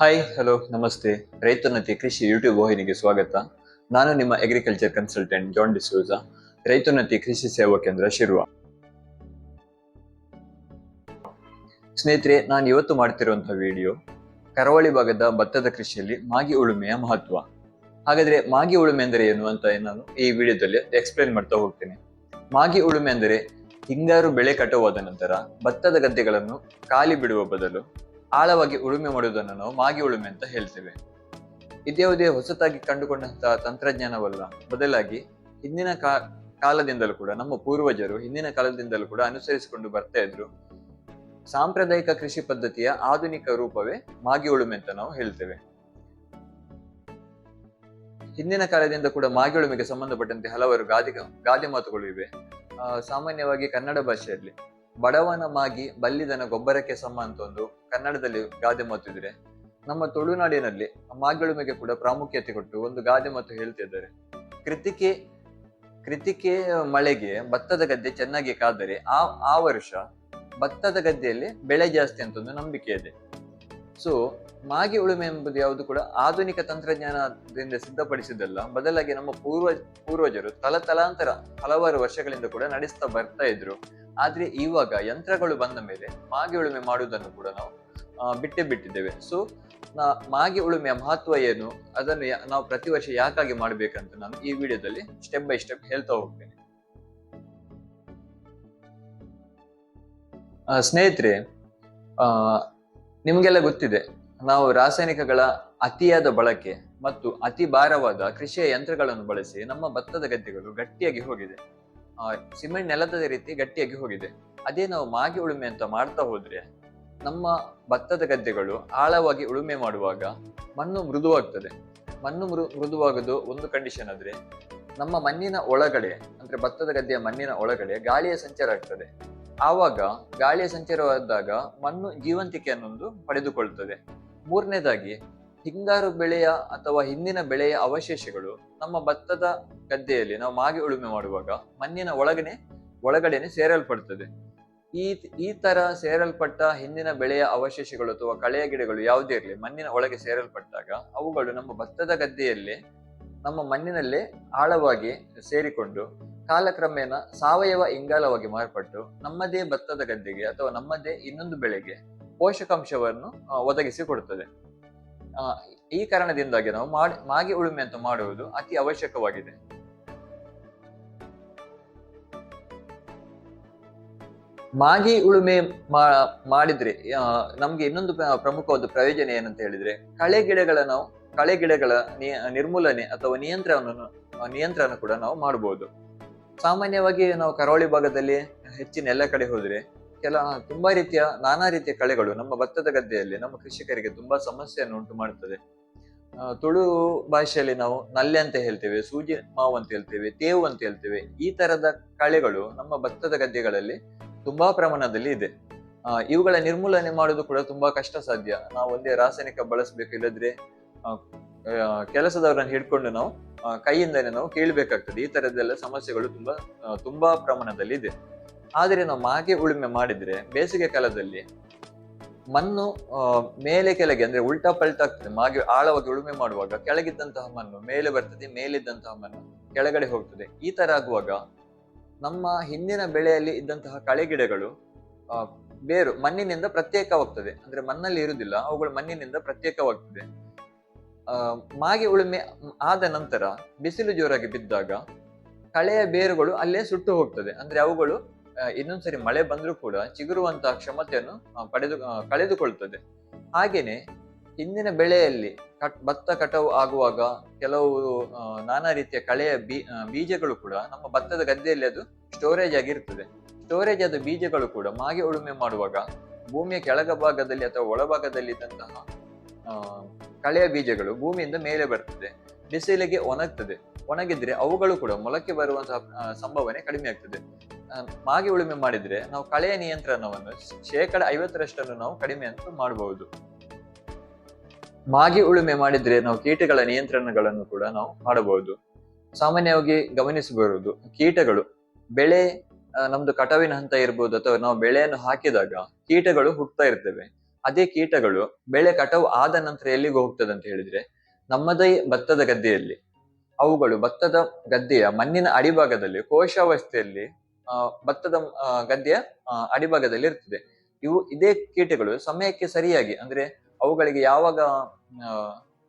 Hi hello ನಮಸ್ತೆ. ರೈತೋನ್ನತಿ ಕೃಷಿ YouTube ವಾಹಿನಿಗೆ ಸ್ವಾಗತ. ನಾನು ನಿಮ್ಮ agriculture consultant John D'Souza Raitonnati ಕೃಷಿ ಸೇವಾ ಕೇಂದ್ರ ಶಿರುವ. ಸ್ನೇಹಿತರೆ, ನಾನು ಇವತ್ತು ಮಾಡ್ತಿರುವಂತಹ ವಿಡಿಯೋ ಕರಾವಳಿ ಭಾಗದ ಭತ್ತದ ಕೃಷಿಯಲ್ಲಿ ಮಾಗಿ ಉಳುಮೆಯ ಮಹತ್ವ. ಹಾಗಾದ್ರೆ ಮಾಗಿ ಉಳುಮೆ ಅಂದರೆ ಏನು ಅಂತ ನಾನು ಈ ವಿಡಿಯೋದಲ್ಲಿ ಎಕ್ಸ್ಪ್ಲೇನ್ ಮಾಡ್ತಾ ಹೋಗ್ತೇನೆ. ಮಾಗಿ ಉಳುಮೆ ಅಂದರೆ ಹಿಂಗಾರು ಬೆಳೆ ಕಟಾವಾದ ನಂತರ ಭತ್ತದ ಗದ್ದೆಗಳನ್ನು ಖಾಲಿ ಬಿಡುವ ಬದಲು ಆಳವಾಗಿ ಉಳುಮೆ ಮಾಡುವುದನ್ನು ನಾವು ಮಾಗಿ ಉಳುಮೆ ಅಂತ ಹೇಳ್ತೇವೆ. ಇದ್ಯಾವುದೇ ಹೊಸತಾಗಿ ಕಂಡುಕೊಂಡಂತಹ ತಂತ್ರಜ್ಞಾನವಲ್ಲ, ಬದಲಾಗಿ ಹಿಂದಿನ ಕಾ, ಕಾಲದಿಂದಲೂ ಕೂಡ, ನಮ್ಮ ಪೂರ್ವಜರು ಹಿಂದಿನ ಕಾಲದಿಂದಲೂ ಕೂಡ ಅನುಸರಿಸಿಕೊಂಡು ಬರ್ತಾ ಇದ್ರು. ಸಾಂಪ್ರದಾಯಿಕ ಕೃಷಿ ಪದ್ಧತಿಯ ಆಧುನಿಕ ರೂಪವೇ ಮಾಗಿ ಉಳುಮೆ ಅಂತ ನಾವು ಹೇಳ್ತೇವೆ. ಹಿಂದಿನ ಕಾಲದಿಂದ ಕೂಡ ಮಾಗಿ ಉಳುಮೆಗೆ ಸಂಬಂಧಪಟ್ಟಂತೆ ಹಲವಾರು ಗಾದೆ ಗಾದೆ ಮಾತುಗಳು ಇವೆ. ಸಾಮಾನ್ಯವಾಗಿ ಕನ್ನಡ ಭಾಷೆಯಲ್ಲಿ ಬಡವನ ಮಾಗಿ ಬಲ್ಲಿದನ ಗೊಬ್ಬರಕ್ಕೆ ಸಮ ಅಂತ ಒಂದು ಕನ್ನಡದಲ್ಲಿ ಗಾದೆ ಮಾತಿದ್ರೆ ನಮ್ಮ ತುಳುನಾಡಿನಲ್ಲಿ ಮಾಗಿಳುಮೆಗೆ ಕೂಡ ಪ್ರಾಮುಖ್ಯತೆ ಕೊಟ್ಟು ಒಂದು ಗಾದೆ ಮಾತು ಹೇಳ್ತಿದ್ದಾರೆ ಕೃತಿಕೆ ಕೃತಿಕೆ ಮಳೆಗೆ ಭತ್ತದ ಗದ್ದೆ ಚೆನ್ನಾಗಿ ಕಾದರೆ ಆ ಆ ವರ್ಷ ಭತ್ತದ ಗದ್ದೆಯಲ್ಲಿ ಬೆಳೆ ಜಾಸ್ತಿ ಅಂತ ಒಂದು ನಂಬಿಕೆ ಇದೆ. ಸೊ ಮಾಗಿ ಉಳುಮೆ ಎಂಬುದು ಯಾವುದು ಕೂಡ ಆಧುನಿಕ ತಂತ್ರಜ್ಞಾನದಿಂದ ಸಿದ್ಧಪಡಿಸಿದ್ದಲ್ಲ, ಬದಲಾಗಿ ನಮ್ಮ ಪೂರ್ವ, ಪೂರ್ವಜರು ತಲತಲಾಂತರ ಹಲವಾರು ವರ್ಷಗಳಿಂದ ಕೂಡ ನಡೆಸ್ತಾ ಬರ್ತಾ ಇದ್ರು. ಆದ್ರೆ ಇವಾಗ ಯಂತ್ರಗಳು ಬಂದ ಮೇಲೆ ಮಾಗಿ ಉಳುಮೆ ಮಾಡುವುದನ್ನು ಕೂಡ ನಾವು ಬಿಟ್ಟೆ ಬಿಟ್ಟೇ ಬಿಟ್ಟಿದ್ದೇವೆ. ಸೊ ಮಾಗಿ ಉಳುಮೆಯ ಮಹತ್ವ ಏನು? ಅದನ್ನು ನಾವು ಪ್ರತಿ ವರ್ಷ ಯಾಕಾಗಿ ಮಾಡ್ಬೇಕಂತ ನಾನು ಈ ವಿಡಿಯೋದಲ್ಲಿ ಸ್ಟೆಪ್ ಬೈ ಸ್ಟೆಪ್ ಹೇಳ್ತಾ ಹೋಗ್ತೇನೆ. ಸ್ನೇಹಿತರೆ ನಿಮಗೆಲ್ಲ ಗೊತ್ತಿದೆ, ನಾವು ರಾಸಾಯನಿಕಗಳ ಅತಿಯಾದ ಬಳಕೆ ಮತ್ತು ಅತಿ ಭಾರವಾದ ಕೃಷಿಯ ಯಂತ್ರಗಳನ್ನು ಬಳಸಿ ನಮ್ಮ ಭತ್ತದ ಗದ್ದೆಗಳು ಗಟ್ಟಿಯಾಗಿ ಹೋಗಿದೆ. ಸಿಮೆಂಟ್ ನೆಲದ ರೀತಿ ಗಟ್ಟಿಯಾಗಿ ಹೋಗಿದೆ. ಅದೇ ನಾವು ಮಾಗಿ ಉಳುಮೆ ಅಂತ ಮಾಡ್ತಾ ಹೋದ್ರೆ, ನಮ್ಮ ಭತ್ತದ ಗದ್ದೆಗಳು ಆಳವಾಗಿ ಉಳುಮೆ ಮಾಡುವಾಗ ಮಣ್ಣು ಮೃದುವಾಗ್ತದೆ. ಮಣ್ಣು ಮೃ, ಮೃದುವಾಗೋದು ಒಂದು ಕಂಡೀಷನ್ ಆದ್ರೆ, ನಮ್ಮ ಮಣ್ಣಿನ ಒಳಗಡೆ, ಅಂದ್ರೆ ಭತ್ತದ ಗದ್ದೆಯ ಮಣ್ಣಿನ ಒಳಗಡೆ ಗಾಳಿಯ ಸಂಚಾರ ಆಗ್ತದೆ. ಆವಾಗ ಗಾಳಿಯ ಸಂಚಾರವಾದಾಗ ಮಣ್ಣು ಜೀವಂತಿಕೆಯನ್ನೊಂದು ಪಡೆದುಕೊಳ್ಳುತ್ತದೆ ಮೂರನೇದಾಗಿ ಹಿಂಗಾರು ಬೆಳೆಯ ಅಥವಾ ಹಿಂದಿನ ಬೆಳೆಯ ಅವಶೇಷಗಳು ನಮ್ಮ ಭತ್ತದ ಗದ್ದೆಯಲ್ಲಿ ನಾವು ಮಾಗಿ ಉಳುಮೆ ಮಾಡುವಾಗ ಮಣ್ಣಿನ ಒಳಗನೆ, ಒಳಗಡೆನೆ ಸೇರಲ್ಪಡ್ತದೆ. ಈ ಈ ತರ ಸೇರಲ್ಪಟ್ಟ ಹಿಂದಿನ ಬೆಳೆಯ ಅವಶೇಷಗಳು ಅಥವಾ ಕಳೆಯ ಗಿಡಗಳು ಯಾವುದೇ ಇರಲಿ, ಮಣ್ಣಿನ ಒಳಗೆ ಸೇರಲ್ಪಟ್ಟಾಗ ಅವುಗಳು ನಮ್ಮ ಭತ್ತದ ಗದ್ದೆಯಲ್ಲಿ, ನಮ್ಮ ಮಣ್ಣಿನಲ್ಲೇ ಆಳವಾಗಿ ಸೇರಿಕೊಂಡು ಕಾಲಕ್ರಮೇಣ ಸಾವಯವ ಇಂಗಾಲವಾಗಿ ಮಾರ್ಪಟ್ಟು ನಮ್ಮದೇ ಭತ್ತದ ಗದ್ದೆಗೆ ಅಥವಾ ನಮ್ಮದೇ ಇನ್ನೊಂದು ಬೆಳೆಗೆ ಪೋಷಕಾಂಶವನ್ನು ಒದಗಿಸಿಕೊಡುತ್ತದೆ ಈ ಕಾರಣದಿಂದಾಗಿ ನಾವು ಮಾಗಿ ಉಳುಮೆ ಅಂತ ಮಾಡುವುದು ಅತಿ ಅವಶ್ಯಕವಾಗಿದೆ. ಮಾಗಿ ಉಳುಮೆ ಮಾಡಿದ್ರೆ ನಮ್ಗೆ ಇನ್ನೊಂದು ಪ್ರ- ಪ್ರಮುಖವಾದ ಪ್ರಯೋಜನ ಏನಂತ ಹೇಳಿದ್ರೆ, ಕಳೆ ಗಿಡಗಳ ನಾವು, ಕಳೆ ಗಿಡಗಳ ನಿರ್ಮೂಲನೆ ಅಥವಾ ನಿಯಂತ್ರಣವನ್ನು ನಿಯಂತ್ರಣ ಕೂಡ ನಾವು ಮಾಡಬಹುದು ಸಾಮಾನ್ಯವಾಗಿ ನಾವು ಕರಾವಳಿ ಭಾಗದಲ್ಲಿ ಹೆಚ್ಚಿನ ಎಲ್ಲ ಕಡೆ ಹೋದ್ರೆ ಕೆಲ ತುಂಬಾ ರೀತಿಯ ನಾನಾ ರೀತಿಯ ಕಳೆಗಳು ನಮ್ಮ ಭತ್ತದ ಗದ್ದೆಯಲ್ಲಿ ನಮ್ಮ ಕೃಷಿಕರಿಗೆ ತುಂಬಾ ಸಮಸ್ಯೆಯನ್ನು ಉಂಟು ಮಾಡುತ್ತದೆ ತುಳು ಭಾಷೆಯಲ್ಲಿ ನಾವು ನಲ್ಲೆ ಅಂತ ಹೇಳ್ತೇವೆ ಸೂಜಿ ಮಾವು ಅಂತ ಹೇಳ್ತೇವೆ ತೇವು ಅಂತ ಹೇಳ್ತೇವೆ ಈ ತರದ ಕಳೆಗಳು ನಮ್ಮ ಭತ್ತದ ಗದ್ದೆಗಳಲ್ಲಿ ತುಂಬಾ ಪ್ರಮಾಣದಲ್ಲಿ ಇದೆ. ಇವುಗಳ ನಿರ್ಮೂಲನೆ ಮಾಡೋದು ಕೂಡ ತುಂಬಾ ಕಷ್ಟ ಸಾಧ್ಯ. ನಾವು ಒಂದೇ ರಾಸಾಯನಿಕ ಬಳಸಬೇಕು ಇಲ್ಲದ್ರೆ ಕೆಲಸದವರನ್ನು ಹಿಡ್ಕೊಂಡು ನಾವು ಆ, ಕೈಯಿಂದನೇ ನಾವು ಕೇಳಬೇಕಾಗ್ತದೆ. ಈ ತರದ್ದೆಲ್ಲ ಸಮಸ್ಯೆಗಳು ತುಂಬಾ ತುಂಬಾ ಪ್ರಮಾಣದಲ್ಲಿ ಇದೆ. ಆದ್ರೆ ನಾವು ಮಾಗೆ ಉಳುಮೆ ಮಾಡಿದ್ರೆ ಬೇಸಿಗೆ ಕಾಲದಲ್ಲಿ ಮಣ್ಣು ಮೇಲೆ ಕೆಳಗೆ ಅಂದ್ರೆ ಉಲ್ಟಾ ಪಲ್ಟಾ ಆಗ್ತದೆ. ಮಾಗೆ ಆಳವಾಗಿ ಉಳುಮೆ ಮಾಡುವಾಗ ಕೆಳಗಿದ್ದಂತಹ ಮಣ್ಣು, ಮೇಲೆ ಬರ್ತದೆ, ಮೇಲಿದ್ದಂತಹ ಮಣ್ಣು ಕೆಳಗಡೆ ಹೋಗ್ತದೆ. ಈ ತರ ಆಗುವಾಗ ನಮ್ಮ ಹಿಂದಿನ ಬೆಳೆಯಲ್ಲಿ ಇದ್ದಂತಹ ಕಳೆ ಗಿಡಗಳು ಬೇರು ಮಣ್ಣಿನಿಂದ ಪ್ರತ್ಯೇಕವಾಗ್ತದೆ. ಅಂದ್ರೆ ಮಣ್ಣಲ್ಲಿ ಇರುವುದಿಲ್ಲ, ಅವುಗಳು ಮಣ್ಣಿನಿಂದ ಪ್ರತ್ಯೇಕವಾಗ್ತದೆ. ಮಾಗೆ ಉಳುಮೆ ಆದ ನಂತರ ಬಿಸಿಲು ಜೋರಾಗಿ ಬಿದ್ದಾಗ ಕಳೆಯ ಬೇರುಗಳು ಅಲ್ಲೇ ಸುಟ್ಟು ಹೋಗ್ತದೆ. ಅಂದ್ರೆ ಅವುಗಳು ಇನ್ನೊಂದ್ಸರಿ ಮಳೆ ಬಂದ್ರೂ ಕೂಡ ಚಿಗುರುವಂತಹ ಕ್ಷಮತೆಯನ್ನು ಪಡೆದು ಕಳೆದುಕೊಳ್ತದೆ. ಹಾಗೇನೆ ಹಿಂದಿನ ಬೆಳೆಯಲ್ಲಿ ಕಟ್, ಭತ್ತ ಕಟಾವು ಆಗುವಾಗ ಕೆಲವು ನಾನಾ ರೀತಿಯ ಕಳೆಯ ಬೀ ಬೀಜಗಳು ಕೂಡ ನಮ್ಮ ಭತ್ತದ ಗದ್ದೆಯಲ್ಲಿ ಅದು ಸ್ಟೋರೇಜ್ ಆಗಿರ್ತದೆ ಸ್ಟೋರೇಜ್ ಆದ ಬೀಜಗಳು ಕೂಡ ಮಾಗೆ ಉಳುಮೆ ಮಾಡುವಾಗ ಭೂಮಿಯ ಕೆಳಗ ಭಾಗದಲ್ಲಿ ಅಥವಾ ಒಳಭಾಗದಲ್ಲಿ ಇದ್ದಂತಹ ಕಳೆಯ ಬೀಜಗಳು ಭೂಮಿಯಿಂದ ಮೇಲೆ ಬರ್ತದೆ. ಬಿಸಿಲಿಗೆ ಒಣಗ್ತದೆ. ಒಣಗಿದ್ರೆ ಅವುಗಳು ಕೂಡ ಮೊಳಕೆ ಬರುವಂತಹ ಸಂಭಾವನೆ ಕಡಿಮೆ ಆಗ್ತದೆ. ಮಾಗಿ ಉಳುಮೆ ಮಾಡಿದ್ರೆ ನಾವು ಕಳೆಯ ನಿಯಂತ್ರಣವನ್ನು ಶೇಕಡ ಐವತ್ತರಷ್ಟನ್ನು ನಾವು ಕಡಿಮೆ ಅಂತ ಮಾಡಬಹುದು ಮಾಗಿ ಉಳುಮೆ ಮಾಡಿದ್ರೆ ನಾವು ಕೀಟಗಳ ನಿಯಂತ್ರಣಗಳನ್ನು ಕೂಡ ನಾವು ಮಾಡಬಹುದು. ಸಾಮಾನ್ಯವಾಗಿ ಗಮನಿಸಬಹುದು ಕೀಟಗಳು, ಬೆಳೆ ನಮ್ದು ಕಟಾವಿನ ಹಂತ ಇರ್ಬೋದು ಅಥವಾ ನಾವು ಬೆಳೆಯನ್ನು ಹಾಕಿದಾಗ ಕೀಟಗಳು ಹುಟ್ಟುತ್ತಾ ಇರ್ತವೆ. ಅದೇ ಕೀಟಗಳು ಬೆಳೆ ಕಟಾವು ಆದ ನಂತರ ಎಲ್ಲಿಗೆ ಹೋಗ್ತದೆ ಅಂತ ಹೇಳಿದ್ರೆ ನಮ್ಮದೇ ಭತ್ತದ ಗದ್ದೆಯಲ್ಲಿ. ಅವುಗಳು ಭತ್ತದ ಗದ್ದೆಯ ಮಣ್ಣಿನ ಅಡಿಭಾಗದಲ್ಲಿ, ಕೋಶಾವಸ್ಥೆಯಲ್ಲಿ ಭತ್ತದ ಗದ್ದೆಯ ಅಡಿಭಾಗದಲ್ಲಿ ಇರ್ತದೆ ಇವು ಇದೇ ಕೀಟಗಳು ಸಮಯಕ್ಕೆ ಸರಿಯಾಗಿ ಅಂದ್ರೆ ಅವುಗಳಿಗೆ ಯಾವಾಗ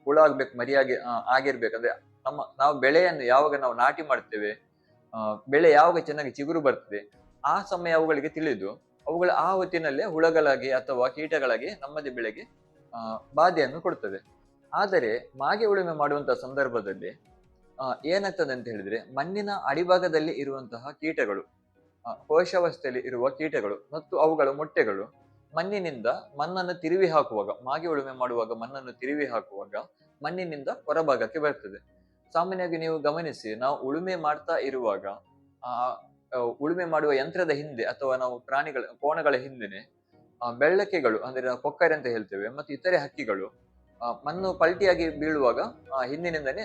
ಹುಳ ಆಗ್ಬೇಕು ಮರಿಯಾಗಿ ಆ, ಆಗಿರ್ಬೇಕು ಅಂದ್ರೆ ನಮ್ಮ ನಾವು ಬೆಳೆಯನ್ನು ಯಾವಾಗ ನಾವು ನಾಟಿ ಮಾಡ್ತೇವೆ ಬೆಳೆ ಯಾವಾಗ ಚೆನ್ನಾಗಿ ಚಿಗುರು ಬರ್ತದೆ ಆ ಸಮಯ ಅವುಗಳಿಗೆ ತಿಳಿದು ಅವುಗಳ ಆ ಹೊತ್ತಿನಲ್ಲೇ ಹುಳಗಳಾಗಿ ಅಥವಾ ಕೀಟಗಳಾಗಿ ನಮ್ಮದೇ ಬೆಳೆಗೆ ಬಾಧೆಯನ್ನು ಕೊಡ್ತದೆ. ಆದರೆ ಮಾಗೆ ಉಳುಮೆ ಮಾಡುವಂತಹ ಸಂದರ್ಭದಲ್ಲಿ ಏನಾಗ್ತದೆ ಅಂತ ಹೇಳಿದ್ರೆ ಮಣ್ಣಿನ ಅಡಿಭಾಗದಲ್ಲಿ ಇರುವಂತಹ ಕೀಟಗಳು ಕೋಶಾವಸ್ಥೆಯಲ್ಲಿ ಇರುವ ಕೀಟಗಳು ಮತ್ತು ಅವುಗಳ ಮೊಟ್ಟೆಗಳು ಮಣ್ಣಿನಿಂದ ಮಣ್ಣನ್ನು ತಿರುವಿ ಹಾಕುವಾಗ ಮಾಗಿ ಉಳುಮೆ ಮಾಡುವಾಗ ಮಣ್ಣನ್ನು ತಿರುವಿ ಹಾಕುವಾಗ ಮಣ್ಣಿನಿಂದ ಹೊರಭಾಗಕ್ಕೆ ಬರ್ತದೆ. ಸಾಮಾನ್ಯವಾಗಿ ನೀವು ಗಮನಿಸಿ ನಾವು ಉಳುಮೆ ಮಾಡ್ತಾ ಇರುವಾಗ ಆ ಉಳುಮೆ ಮಾಡುವ ಯಂತ್ರದ ಹಿಂದೆ ಅಥವಾ ನಾವು ಪ್ರಾಣಿಗಳ ಕೋಣಗಳ ಹಿಂದೆನೆ ಆ, ಬೆಳ್ಳಕ್ಕೆಗಳು ಅಂದ್ರೆ ನಾವು ಕೊಕ್ಕರೆ ಅಂತ ಹೇಳ್ತೇವೆ ಮತ್ತು ಇತರೆ ಹಕ್ಕಿಗಳು ಮಣ್ಣು ಪಲ್ಟಿಯಾಗಿ ಬೀಳುವಾಗ ಆ, ಹಿಂದಿನಿಂದನೇ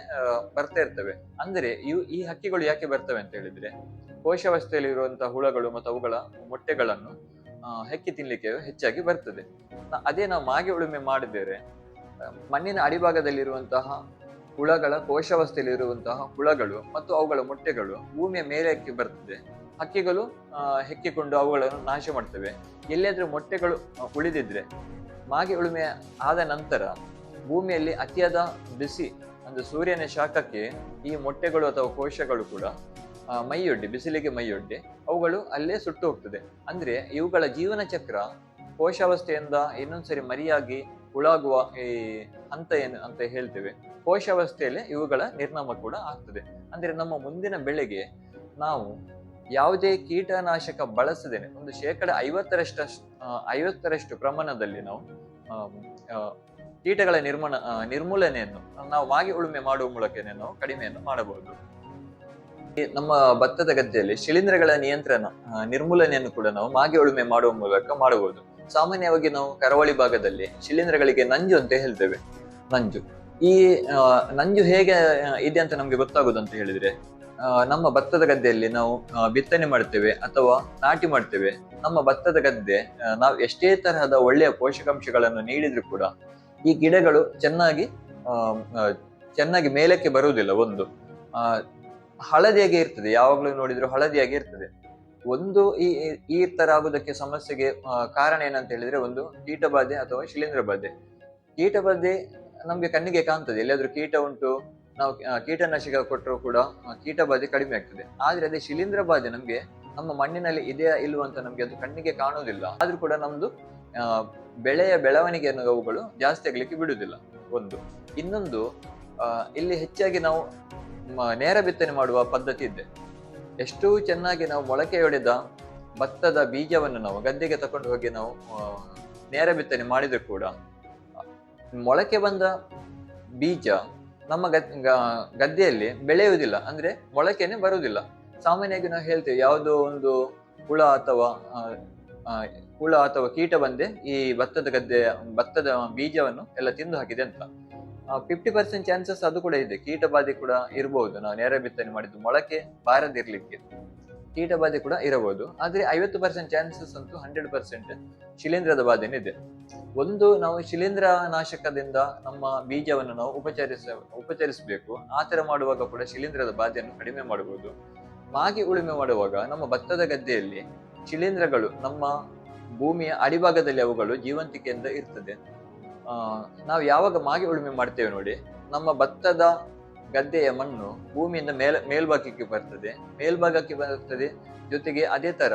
ಬರ್ತಾ ಇರ್ತವೆ. ಅಂದ್ರೆ ಇವು ಈ ಹಕ್ಕಿಗಳು ಯಾಕೆ ಬರ್ತವೆ ಅಂತ ಹೇಳಿದ್ರೆ ಕೋಶಾವಸ್ಥೆಯಲ್ಲಿ ಇರುವಂತಹ ಹುಳಗಳು ಮತ್ತು ಅವುಗಳ ಮೊಟ್ಟೆಗಳನ್ನು ಹೆಕ್ಕಿ ತಿನ್ಲಿಕ್ಕೆ ಹೆಚ್ಚಾಗಿ ಬರ್ತದೆ. ಅದೇ ನಾವು ಮಾಗೆ ಉಳುಮೆ ಮಾಡಿದರೆ ಮಣ್ಣಿನ ಅಡಿಭಾಗದಲ್ಲಿರುವಂತಹ ಹುಳಗಳ ಕೋಶಾವಸ್ಥೆಯಲ್ಲಿ ಇರುವಂತಹ ಹುಳಗಳು ಮತ್ತು ಅವುಗಳ ಮೊಟ್ಟೆಗಳು ಭೂಮಿಯ ಮೇಲಕ್ಕೆ ಬರ್ತದೆ. ಹಕ್ಕಿಗಳು ಹೆಕ್ಕಿಕೊಂಡು ಅವುಗಳನ್ನು ನಾಶ ಮಾಡ್ತವೆ. ಎಲ್ಲಿಯಾದ್ರೂ ಮೊಟ್ಟೆಗಳು ಉಳಿದಿದ್ರೆ ಮಾಗೆ ಉಳುಮೆ ಆದ ನಂತರ ಭೂಮಿಯಲ್ಲಿ ಅತಿಯಾದ ಬಿಸಿ, ಅಂದ್ರೆ ಸೂರ್ಯನ ಶಾಖಕ್ಕೆ ಈ ಮೊಟ್ಟೆಗಳು ಅಥವಾ ಕೋಶಗಳು ಕೂಡ ಮೈಯೊಡ್ಡಿ, ಬಿಸಿಲಿಗೆ ಮೈಯೊಡ್ಡಿ, ಅವುಗಳು ಅಲ್ಲೇ ಸುಟ್ಟು ಹೋಗ್ತದೆ. ಅಂದ್ರೆ ಇವುಗಳ ಜೀವನ ಚಕ್ರ ಕೋಶಾವಸ್ಥೆಯಿಂದ ಇನ್ನೊಂದ್ಸರಿ ಮರಿಯಾಗಿ ಉಳಾಗುವ ಈ ಹಂತ ಏನು ಅಂತ ಹೇಳ್ತೇವೆ. ಕೋಶಾವಸ್ಥೆಯಲ್ಲಿ ಇವುಗಳ ನಿರ್ನಾಮ ಕೂಡ ಆಗ್ತದೆ. ಅಂದ್ರೆ ನಮ್ಮ ಮುಂದಿನ ಬೆಳೆಗೆ ನಾವು ಯಾವುದೇ ಕೀಟನಾಶಕ ಬಳಸದೇನೆ, ಒಂದು ಶೇಕಡ ಐವತ್ತರಷ್ಟು ಐವತ್ತರಷ್ಟು ಪ್ರಮಾಣದಲ್ಲಿ ನಾವು ಕೀಟಗಳ ನಿರ್ಮಾಣ ನಿರ್ಮೂಲನೆಯನ್ನು ನಾವು ಮಾಗಿ ಉಳುಮೆ ಮಾಡುವ ಮೂಲಕನೇ ನಾವು ಕಡಿಮೆಯನ್ನು ಮಾಡಬಹುದು. ನಮ್ಮ ಭತ್ತದ ಗದ್ದೆಯಲ್ಲಿ ಶಿಲೀಂಧ್ರಗಳ ನಿಯಂತ್ರಣ ನಿರ್ಮೂಲನೆಯನ್ನು ಕೂಡ ನಾವು ಮಾಗಿ ಉಳುಮೆ ಮಾಡುವ ಮೂಲಕ ಮಾಡಬಹುದು. ಸಾಮಾನ್ಯವಾಗಿ ನಾವು ಕರಾವಳಿ ಭಾಗದಲ್ಲಿ ಶಿಲೀಂಧ್ರಗಳಿಗೆ ನಂಜು ಅಂತ ಹೇಳ್ತೇವೆ. ನಂಜು. ಈ ನಂಜು ಹೇಗೆ ಇದೆ ಅಂತ ನಮ್ಗೆ ಗೊತ್ತಾಗುದು ಅಂತ ಹೇಳಿದ್ರೆ ನಮ್ಮ ಭತ್ತದ ಗದ್ದೆಯಲ್ಲಿ ನಾವು ಬಿತ್ತನೆ ಮಾಡ್ತೇವೆ ಅಥವಾ ನಾಟಿ ಮಾಡ್ತೇವೆ. ನಮ್ಮ ಭತ್ತದ ಗದ್ದೆ ನಾವು ಎಷ್ಟೇ ತರಹದ ಒಳ್ಳೆಯ ಪೋಷಕಾಂಶಗಳನ್ನು ನೀಡಿದ್ರು ಕೂಡ ಈ ಗಿಡಗಳು ಚೆನ್ನಾಗಿ ಚೆನ್ನಾಗಿ ಮೇಲಕ್ಕೆ ಬರುವುದಿಲ್ಲ ಒಂದು. ಹಳದಿಯಾಗಿ ಇರ್ತದೆ, ಯಾವಾಗ್ಲೂ ನೋಡಿದ್ರು ಹಳದಿಯಾಗಿ ಇರ್ತದೆ. ಒಂದು ಈ, ಈ- ತರ ಆಗುದಕ್ಕೆ ಸಮಸ್ಯೆಗೆ ಕಾರಣ ಏನಂತ ಹೇಳಿದ್ರೆ ಒಂದು ಕೀಟಬಾಧೆ ಅಥವಾ ಶಿಲೀಂಧ್ರ ಬಾಧೆ. ಕೀಟಬಾಧೆ ನಮ್ಗೆ ಕಣ್ಣಿಗೆ ಕಾಣ್ತದೆ, ಎಲ್ಲಿಯಾದ್ರೂ ಕೀಟ ಉಂಟು, ನಾವು ಕೀಟನಾಶಕ ಕೊಟ್ಟರು ಕೂಡ ಕೀಟಬಾಧೆ ಕಡಿಮೆ ಆಗ್ತದೆ. ಆದ್ರೆ ಅದೇ ಶಿಲೀಂಧ್ರ ಬಾಧೆ ನಮ್ಗೆ ನಮ್ಮ ಮಣ್ಣಿನಲ್ಲಿ ಇದೆಯಾ ಇಲ್ವಂತ ನಮ್ಗೆ ಅದು ಕಣ್ಣಿಗೆ ಕಾಣುವುದಿಲ್ಲ. ಆದ್ರೂ ಕೂಡ ನಮ್ದು ಬೆಳೆಯ ಬೆಳವಣಿಗೆಯನ್ನು ಅವುಗಳು ಜಾಸ್ತಿ ಆಗ್ಲಿಕ್ಕೆ ಬಿಡುವುದಿಲ್ಲ. ಒಂದು. ಇನ್ನೊಂದು ಇಲ್ಲಿ ಹೆಚ್ಚಾಗಿ ನಾವು ನೇರ ಬಿತ್ತನೆ ಮಾಡುವ ಪದ್ಧತಿ ಇದೆ. ಎಷ್ಟು ಚೆನ್ನಾಗಿ ನಾವು ಮೊಳಕೆಯೊಡೆದ ಭತ್ತದ ಬೀಜವನ್ನು ನಾವು ಗದ್ದೆಗೆ ತಕೊಂಡು ಹೋಗಿ ನಾವು ನೇರ ಬಿತ್ತನೆ ಮಾಡಿದ್ರು ಕೂಡ, ಮೊಳಕೆ ಬಂದ ಬೀಜ ನಮ್ಮ ಗದ್- ಗದ್ದೆಯಲ್ಲಿ ಬೆಳೆಯುವುದಿಲ್ಲ. ಅಂದ್ರೆ ಮೊಳಕೆನೆ ಬರುವುದಿಲ್ಲ. ಸಾಮಾನ್ಯವಾಗಿ ನಾವು ಹೇಳ್ತೇವೆ, ಯಾವುದೋ ಒಂದು ಹುಳ ಅಥವಾ ಹುಳ ಅಥವಾ ಕೀಟ ಬಂದೆ ಈ ಭತ್ತದ ಗದ್ದೆಯ ಭತ್ತದ ಬೀಜವನ್ನು ಎಲ್ಲ ತಿಂದು ಹಾಕಿದೆ ಅಂತ. ಫಿಫ್ಟಿ ಪರ್ಸೆಂಟ್ ಚಾನ್ಸಸ್ ಅದು ಕೂಡ ಇದೆ. ಕೀಟ ಬಾಧೆ ಕೂಡ ಇರಬಹುದು ನಾವು ನೇರ ಬಿತ್ತನೆ ಮಾಡಿದ್ದು ಮೊಳಕೆ ಬಾರದಿರ್ಲಿಕ್ಕೆ ಕೀಟ ಬಾಧೆ ಕೂಡ ಇರಬಹುದು. ಆದ್ರೆ ಐವತ್ತು ಪರ್ಸೆಂಟ್ ಚಾನ್ಸಸ್ ಅಂತೂ ಹಂಡ್ರೆಡ್ ಪರ್ಸೆಂಟ್ ಶಿಲೀಂಧ್ರದ ಬಾಧೆನೇ ಇದೆ. ಒಂದು, ನಾವು ಶಿಲೀಂಧ್ರ ನಾಶಕದಿಂದ ನಮ್ಮ ಬೀಜವನ್ನು ನಾವು ಉಪಚರಿಸ, ಉಪಚರಿಸಬೇಕು. ಆ ತರ ಮಾಡುವಾಗ ಕೂಡ ಶಿಲೀಂಧ್ರದ ಬಾಧೆಯನ್ನು ಕಡಿಮೆ ಮಾಡಬಹುದು ಮಾಗಿ ಉಳುಮೆ ಮಾಡುವಾಗ ನಮ್ಮ ಭತ್ತದ ಗದ್ದೆಯಲ್ಲಿ ಶಿಲೀಂಧ್ರಗಳು ನಮ್ಮ ಭೂಮಿಯ ಅಡಿಭಾಗದಲ್ಲಿ ಅವುಗಳು ಜೀವಂತಿಕೆಯಿಂದ ಇರ್ತದೆ. ನಾವು ಯಾವಾಗ ಮಾಗಿ ಉಳುಮೆ ಮಾಡ್ತೇವೆ ನೋಡಿ, ನಮ್ಮ ಭತ್ತದ ಗದ್ದೆಯ ಮಣ್ಣು ಭೂಮಿಯಿಂದ ಮೇಲ್, ಮೇಲ್ಭಾಗಕ್ಕೆ ಬರ್ತದೆ. ಮೇಲ್ಭಾಗಕ್ಕೆ ಬರ್ತದೆ. ಜೊತೆಗೆ ಅದೇ ತರ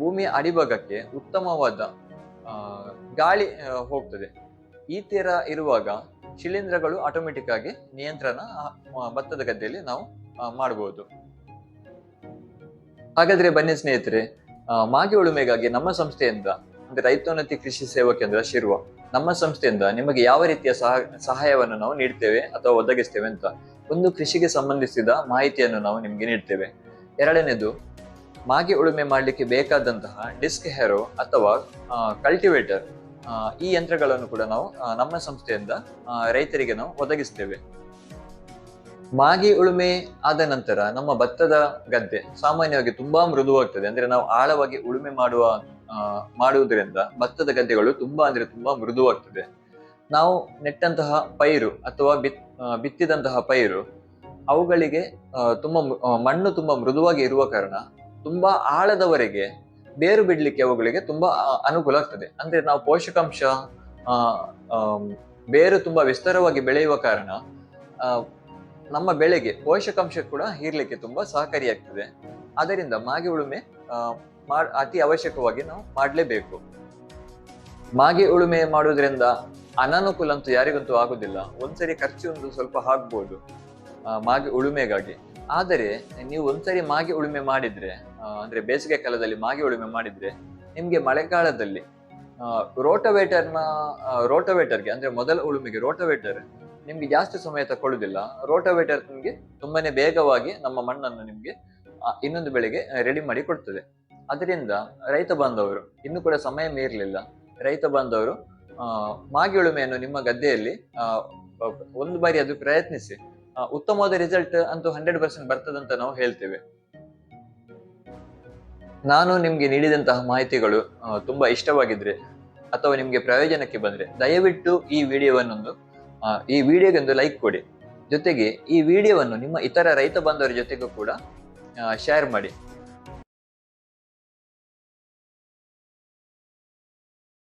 ಭೂಮಿಯ ಅಡಿಭಾಗಕ್ಕೆ ಉತ್ತಮವಾದ ಗಾಳಿ ಹೋಗ್ತದೆ. ಈ ತರ ಇರುವಾಗ ಶಿಲೀಂಧ್ರಗಳು ಆಟೋಮೆಟಿಕ್ ಆಗಿ ನಿಯಂತ್ರಣ ಭತ್ತದ ಗದ್ದೆಯಲ್ಲಿ ನಾವು ಮಾಡಬಹುದು ಹಾಗಾದ್ರೆ ಬನ್ನಿ ಸ್ನೇಹಿತರೆ ಮಾಗಿ ಉಳುಮೆಗಾಗಿ ನಮ್ಮ ಸಂಸ್ಥೆಯಿಂದ, ಅಂದ್ರೆ ರೈತೋನ್ನತಿ ಕೃಷಿ ಸೇವಾ ಕೇಂದ್ರ ಶಿರುವ ನಮ್ಮ ಸಂಸ್ಥೆಯಿಂದ ನಿಮಗೆ ಯಾವ ರೀತಿಯ ಸಹ, ಸಹಾಯವನ್ನು ನಾವು ನೀಡ್ತೇವೆ ಅಥವಾ ಒದಗಿಸ್ತೇವೆ ಅಂತ ಒಂದು ಕೃಷಿಗೆ ಸಂಬಂಧಿಸಿದ ಮಾಹಿತಿಯನ್ನು ನಾವು ನಿಮಗೆ ನೀಡ್ತೇವೆ. ಎರಡನೇದು, ಮಾಗಿ ಉಳುಮೆ ಮಾಡಲಿಕ್ಕೆ ಬೇಕಾದಂತಹ ಡಿಸ್ಕ್ ಹೆರೋ ಅಥವಾ ಕಲ್ಟಿವೇಟರ್ ಈ ಯಂತ್ರಗಳನ್ನು ಕೂಡ ನಾವು ನಮ್ಮ ಸಂಸ್ಥೆಯಿಂದ ರೈತರಿಗೆ ನಾವು ಒದಗಿಸ್ತೇವೆ. ಮಾಗಿ ಉಳುಮೆ ಆದ ನಂತರ ನಮ್ಮ ಭತ್ತದ ಗದ್ದೆ ಸಾಮಾನ್ಯವಾಗಿ ತುಂಬಾ ಮೃದುವಾಗ್ತದೆ. ಅಂದ್ರೆ ನಾವು ಆಳವಾಗಿ ಉಳುಮೆ ಮಾಡುವ ಮಾಡುವುದರಿಂದ ಭತ್ತದ ಗದ್ದೆಗಳು ತುಂಬಾ ಅಂದ್ರೆ ತುಂಬಾ ಮೃದುವಾಗ್ತದೆ. ನಾವು ನೆಟ್ಟಂತಹ ಪೈರು ಅಥವಾ ಬಿತ್ ಬಿತ್ತಿದಂತಹ ಪೈರು ಅವುಗಳಿಗೆ ತುಂಬಾ ಮಣ್ಣು ತುಂಬಾ ಮೃದುವಾಗಿ ಇರುವ ಕಾರಣ ತುಂಬಾ ಆಳದವರೆಗೆ ಬೇರು ಬಿಡ್ಲಿಕ್ಕೆ ಅವುಗಳಿಗೆ ತುಂಬಾ ಅನುಕೂಲ ಆಗ್ತದೆ. ಅಂದ್ರೆ ನಾವು ಪೋಷಕಾಂಶ ಬೇರು ತುಂಬಾ ವಿಸ್ತಾರವಾಗಿ ಬೆಳೆಯುವ ಕಾರಣ ನಮ್ಮ ಬೆಳೆಗೆ ಪೋಷಕಾಂಶ ಕೂಡ ಹೀರ್ಲಿಕ್ಕೆ ತುಂಬಾ ಸಹಕಾರಿಯಾಗ್ತದೆ. ಅದರಿಂದ ಮಾಗಿ ಉಳುಮೆ ಮಾಡ್- ಅತಿ ಅವಶ್ಯಕವಾಗಿ ನಾವು ಮಾಡಲೇಬೇಕು. ಮಾಗಿ ಉಳುಮೆ ಮಾಡುವುದರಿಂದ ಅನಾನುಕೂಲ ಅಂತೂ ಯಾರಿಗಂತೂ ಆಗುದಿಲ್ಲ. ಒಂದ್ಸರಿ ಖರ್ಚು ಒಂದು ಸ್ವಲ್ಪ ಆಗ್ಬೋದು ಮಾಗಿ ಉಳುಮೆಗಾಗಿ. ಆದರೆ ನೀವು ಒಂದ್ಸರಿ ಮಾಗಿ ಉಳುಮೆ ಮಾಡಿದ್ರೆ ಅಂದ್ರೆ ಬೇಸಿಗೆ ಕಾಲದಲ್ಲಿ ಮಾಗಿ ಉಳುಮೆ ಮಾಡಿದ್ರೆ, ನಿಮ್ಗೆ ಮಳೆಗಾಲದಲ್ಲಿ ರೋಟೋವೇಟರ್ನ ರೋಟೋವೇಟರ್ಗೆ, ಅಂದ್ರೆ ಮೊದಲ ಉಳುಮೆಗೆ ರೋಟೋವೇಟರ್ ನಿಮ್ಗೆ ಜಾಸ್ತಿ ಸಮಯ ತಕೊಳ್ಳುವುದಿಲ್ಲ ರೋಟೋವೇಟರ್ ನಿಮ್ಗೆ ತುಂಬಾನೇ ಬೇಗವಾಗಿ ನಮ್ಮ ಮಣ್ಣನ್ನು ನಿಮ್ಗೆ ಇನ್ನೊಂದು ಬೆಳೆಗೆ ರೆಡಿ ಮಾಡಿ ಕೊಡ್ತದೆ. ಅದರಿಂದ ರೈತ ಬಾಂಧವರು ಇನ್ನು ಕೂಡ ಸಮಯ ಮೀರಲಿಲ್ಲ ರೈತ ಬಾಂಧವರು ಆ, ಮಾಗಿ ಉಳುಮೆಯನ್ನು ನಿಮ್ಮ ಗದ್ದೆಯಲ್ಲಿ ಒಂದು ಬಾರಿ ಅದು ಪ್ರಯತ್ನಿಸಿ ಉತ್ತಮವಾದ ರಿಸಲ್ಟ್ ಅಂತೂ ಹಂಡ್ರೆಡ್ ಪರ್ಸೆಂಟ್ ಬರ್ತದಂತ ನಾವು ಹೇಳ್ತೇವೆ. ನಾನು ನಿಮ್ಗೆ ನೀಡಿದಂತಹ ಮಾಹಿತಿಗಳು ತುಂಬಾ ಇಷ್ಟವಾಗಿದ್ರೆ ಅಥವಾ ನಿಮ್ಗೆ ಪ್ರಯೋಜನಕ್ಕೆ ಬಂದ್ರೆ ದಯವಿಟ್ಟು ಈ ವಿಡಿಯೋವನ್ನೊಂದು ಈ ವಿಡಿಯೋಗೊಂದು ಲೈಕ್ ಕೊಡಿ. ಜೊತೆಗೆ ಈ ವಿಡಿಯೋವನ್ನು ನಿಮ್ಮ ಇತರ ರೈತ ಬಾಂಧವರ ಜೊತೆಗೂ ಕೂಡ ಶೇರ್ ಮಾಡಿ.